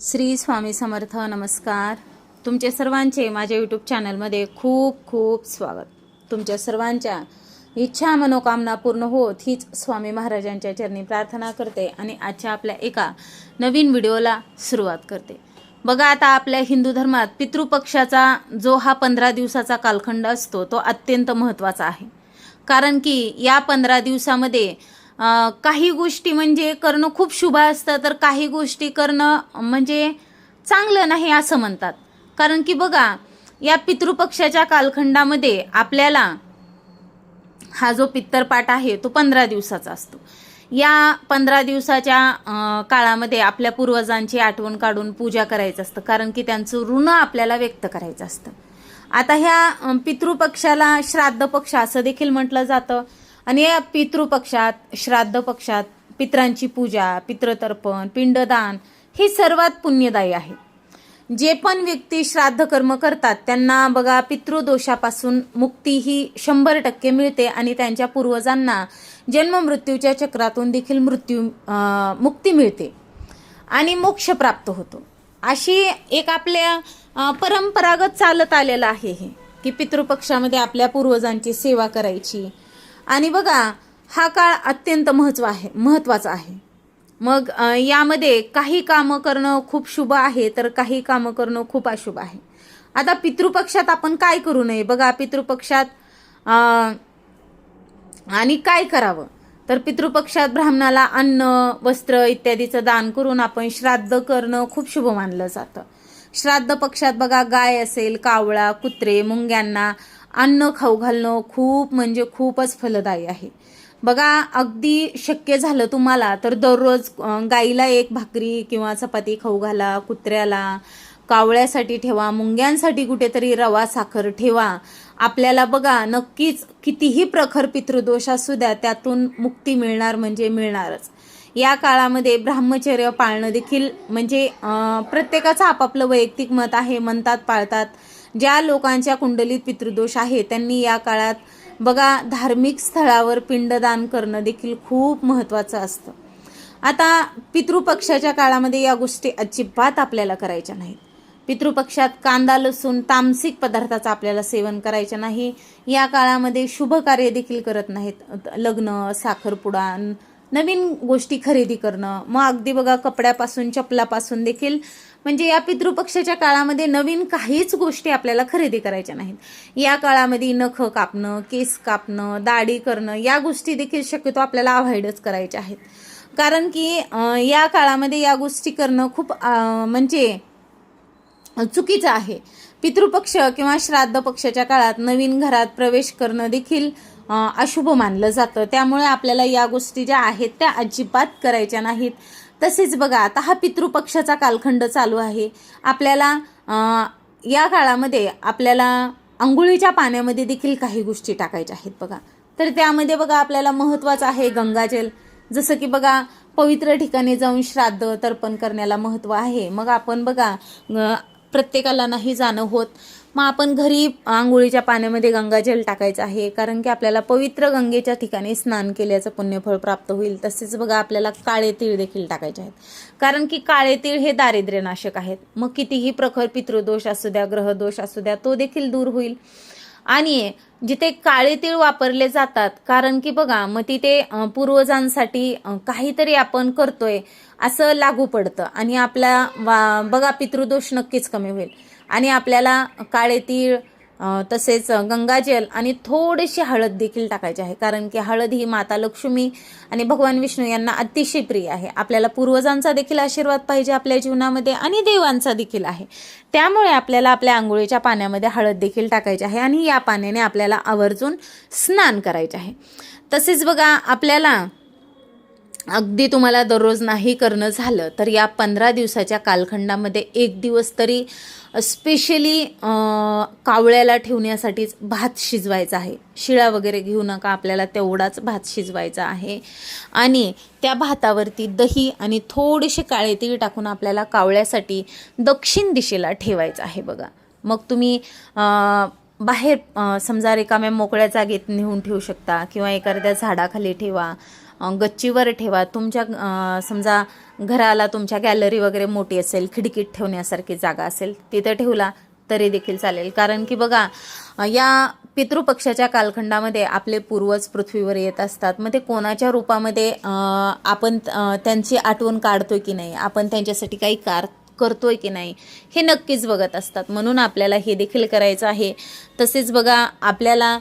श्री स्वामी समर्थ नमस्कार. तुमचे सर्वांचे माझ्या यूट्यूब चॅनलमध्ये खूप खूप स्वागत. तुमच्या सर्वांच्या इच्छा मनोकामना पूर्ण होत हीच स्वामी महाराजांच्या चरणी प्रार्थना करते आणि आजच्या आपल्या एका नवीन व्हिडिओला सुरुवात करते. बघा आता आपल्या हिंदू धर्मात पितृपक्षाचा जो हा पंधरा दिवसाचा कालखंड असतो तो अत्यंत महत्त्वाचा आहे. कारण की या पंधरा दिवसामध्ये काही गोष्टी म्हणजे करणं खूप शुभ असतं तर काही गोष्टी करणं म्हणजे चांगलं नाही असं म्हणतात. कारण की बघा या पितृपक्षाच्या कालखंडामध्ये आपल्याला हा जो पित्तरपाठ आहे तो पंधरा दिवसाचा असतो. या पंधरा दिवसाच्या काळामध्ये आपल्या पूर्वजांची आठवण काढून पूजा करायचं असतं कारण की त्यांचं ऋण आपल्याला व्यक्त करायचं असतं. आता ह्या पितृपक्षाला श्राद्ध पक्ष असं देखील म्हटलं जातं. आणि या पितृपक्षात श्राद्ध पक्षात पित्रांची पूजा पितृतर्पण पिंडदान हे सर्वात पुण्यदायी आहे. जे पण व्यक्ती श्राद्ध कर्म करतात त्यांना बघा पितृदोषापासून मुक्ती ही शंभर टक्के मिळते आणि त्यांच्या पूर्वजांना जन्ममृत्यूच्या चक्रातून देखील मृत्यू मुक्ती मिळते आणि मोक्ष प्राप्त होतो. अशी एक आपल्या परंपरागत चालत आलेलं आहे हे की पितृपक्षामध्ये आपल्या पूर्वजांची सेवा करायची आणि बघा हा काळ अत्यंत महत्त्व आहे महत्त्वाचा आहे. मग यामध्ये काही कामं करणं खूप शुभ आहे तर काही कामं करणं खूप अशुभ आहे. आता पितृपक्षात आपण काय करू नये? बघा पितृपक्षात आणि काय करावं? तर पितृपक्षात ब्राह्मणाला अन्न वस्त्र इत्यादीचं दान करून आपण श्राद्ध करणं खूप शुभ मानलं जातं. श्राद्ध पक्षात बघा गाय असेल कावळा कुत्रे मुंग्यांना अन्न खाऊ घालणं खूप म्हणजे खूपच फलदायी आहे. बघा अगदी शक्य झालं तुम्हाला तर दररोज गाईला एक भाकरी किंवा चपाती खाऊ घाला कुत्र्याला कावळ्यासाठी ठेवा मुंग्यांसाठी कुठेतरी रवा साखर ठेवा. आपल्याला बघा नक्कीच कितीही प्रखर पितृदोष असू द्या त्यातून मुक्ती मिळणार म्हणजे मिळणारच. या काळामध्ये ब्राह्मचर्य पाळणं देखील म्हणजे प्रत्येकाचं आपापलं वैयक्तिक मत आहे म्हणतात पाळतात. ज्या लोकांच्या कुंडलीत पितृदोष आहे त्यांनी या काळात बघा धार्मिक स्थळावर पिंडदान करणं देखील खूप महत्त्वाचं असतं. आता पितृपक्षाच्या काळामध्ये या गोष्टी अजिबात आपल्याला करायच्या नाहीत. पितृपक्षात कांदा लसूण तामसिक पदार्थाचं आपल्याला सेवन करायचं नाही. या काळामध्ये शुभ कार्य देखील करत नाहीत. लग्न साखरपुडा नवीन गोष्टी खरेदी करणं मग अगदी बघा कपड्यापासून चपलापासून देखील म्हणजे या पितृपक्षाच्या काळामध्ये नवीन काहीच गोष्टी आपल्याला खरेदी करायच्या नाहीत. या काळामध्ये नख कापणं केस कापणं दाढी करणं या गोष्टी देखील शक्यतो आपल्याला अवॉइडच करायच्या आहेत. कारण की या काळामध्ये या गोष्टी करणं खूप म्हणजे चुकीचं आहे. पितृपक्ष किंवा श्राद्ध पक्षाच्या काळात नवीन घरात प्रवेश करणं देखील अशुभ मानलं जातं. त्यामुळे आपल्याला या गोष्टी ज्या आहेत त्या अजिबात करायच्या नाहीत. तसेच बघा आता हा पितृपक्षाचा कालखंड चालू आहे. आपल्याला या काळामध्ये आपल्याला आंघोळीच्या पाण्यामध्ये देखील काही गोष्टी टाकायच्या आहेत बघा. तर त्यामध्ये बघा आपल्याला महत्त्वाचं आहे गंगाजल जसं की बघा पवित्र ठिकाणी जाऊन श्राद्ध तर्पण करण्याला महत्त्व आहे. मग आपण बघा प्रत्येकाला नाही जाणं होत. मग आपण घरी आंघोळीच्या पाण्यामध्ये गंगाजल टाकायचं आहे कारण की आपल्याला पवित्र गंगेच्या ठिकाणी स्नान केल्याचं पुण्यफळ प्राप्त होईल. तसेच बघा आपल्याला काळे तीळ देखील टाकायचे आहेत. कारण की काळे तीळ हे दारिद्र्यनाशक आहेत. मग कितीही प्रखर पितृदोष असू द्या ग्रहदोष असू द्या तो देखील दूर होईल. आणि जिथे काळे तीळ वापरले जातात कारण की बघा मग तिथे पूर्वजांसाठी काहीतरी आपण करतोय असं लागू पडतं. आणि आपला वा बघा पितृदोष नक्कीच कमी होईल. आणि आपल्याला काळे तीळ तसेच गंगाजल आणि थोडीशी हळद देखील टाकायची आहे. कारण की हळद ही माता लक्ष्मी आणि भगवान विष्णू यांना अतिशय प्रिय आहे. आपल्याला पूर्वजांचा देखील आशीर्वाद पाहिजे आपल्या जीवनामध्ये आणि देवांचा देखील आहे. त्यामुळे आपल्याला आपल्या आंघोळीच्या पाण्यामध्ये हळद देखील टाकायची आहे आणि या पाण्याने आपल्याला आवर्जून स्नान करायचे आहे. तसेच बघा आपल्याला अगदी तुम्हाला दररोज नाही करणं झालं तर या पंधरा दिवसाच्या कालखंडामध्ये एक दिवस तरी स्पेशली कावळ्याला ठेवण्यासाठीच भात शिजवायचा आहे. शिळा वगैरे घेऊ नका आपल्याला तेवढाच भात शिजवायचा आहे. आणि त्या भातावरती दही आणि थोडेसे काळे तीळ टाकून आपल्याला कावळ्यासाठी दक्षिण दिशेला ठेवायचं आहे बघा. मग तुम्ही बाहेर समजा रिकाम्या मोकळ्या जागेत नेऊन ठेवू शकता किंवा एखाद्या झाडाखाली ठेवा. गच्चीवर ठेवा. तुमच्या समजा घराला तुमच्या गॅलरी वगैरे मोठी असेल खिडकीत ठेवण्यासारखी जागा असेल तिथं ठेवला तरी देखील चालेल. कारण की बघा या पितृपक्षाच्या कालखंडामध्ये आपले पूर्वज पृथ्वीवर येत असतात. मग ते कोणाच्या रूपामध्ये आपण त्यांची आठवण काढतोय की नाही? आपण त्यांच्यासाठी काही कार करतोय की नाही? हे नक्कीच बघत असतात. म्हणून आपल्याला हे देखील करायचं आहे. तसेच बघा आपल्याला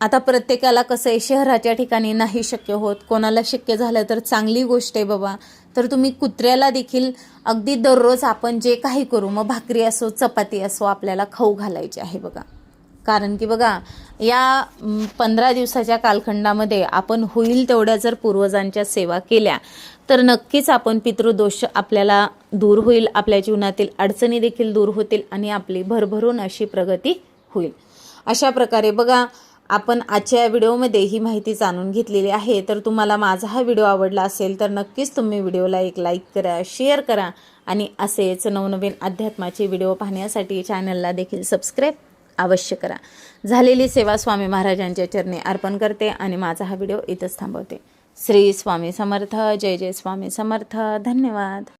आता प्रत्येकाला कसं आहे शहराच्या ठिकाणी नाही शक्य होत कोणाला शक्य झालं तर चांगली गोष्ट आहे बाबा. तर तुम्ही कुत्र्याला देखील अगदी दररोज आपण जे काही करू मग भाकरी असो चपाती असो आपल्याला खाऊ घालायची आहे बघा. कारण की बघा या पंधरा दिवसाच्या कालखंडामध्ये आपण होईल तेवढ्या जर पूर्वजांच्या सेवा केल्या तर नक्कीच आपण पितृदोष आपल्याला दूर होईल आपल्या जीवनातील अडचणी देखील दूर होतील आणि आपली भरभरून अशी प्रगती होईल. अशा प्रकारे बघा आपण आजच्या या व्हिडिओमध्ये ही माहिती जाणून घेतलेली आहे. तर तुम्हाला माझा हा व्हिडिओ आवडला असेल तर नक्कीच तुम्ही व्हिडिओला एक लाईक करा शेअर करा आणि असेच नवनवीन अध्यात्माचे व्हिडिओ पाहण्यासाठी चॅनलला देखील सबस्क्राईब अवश्य करा. झालेली सेवा स्वामी महाराजांच्या चरणी अर्पण करते आणि माझा हा व्हिडिओ इथंच थांबवते. श्री स्वामी समर्थ जय जय स्वामी समर्थ. धन्यवाद.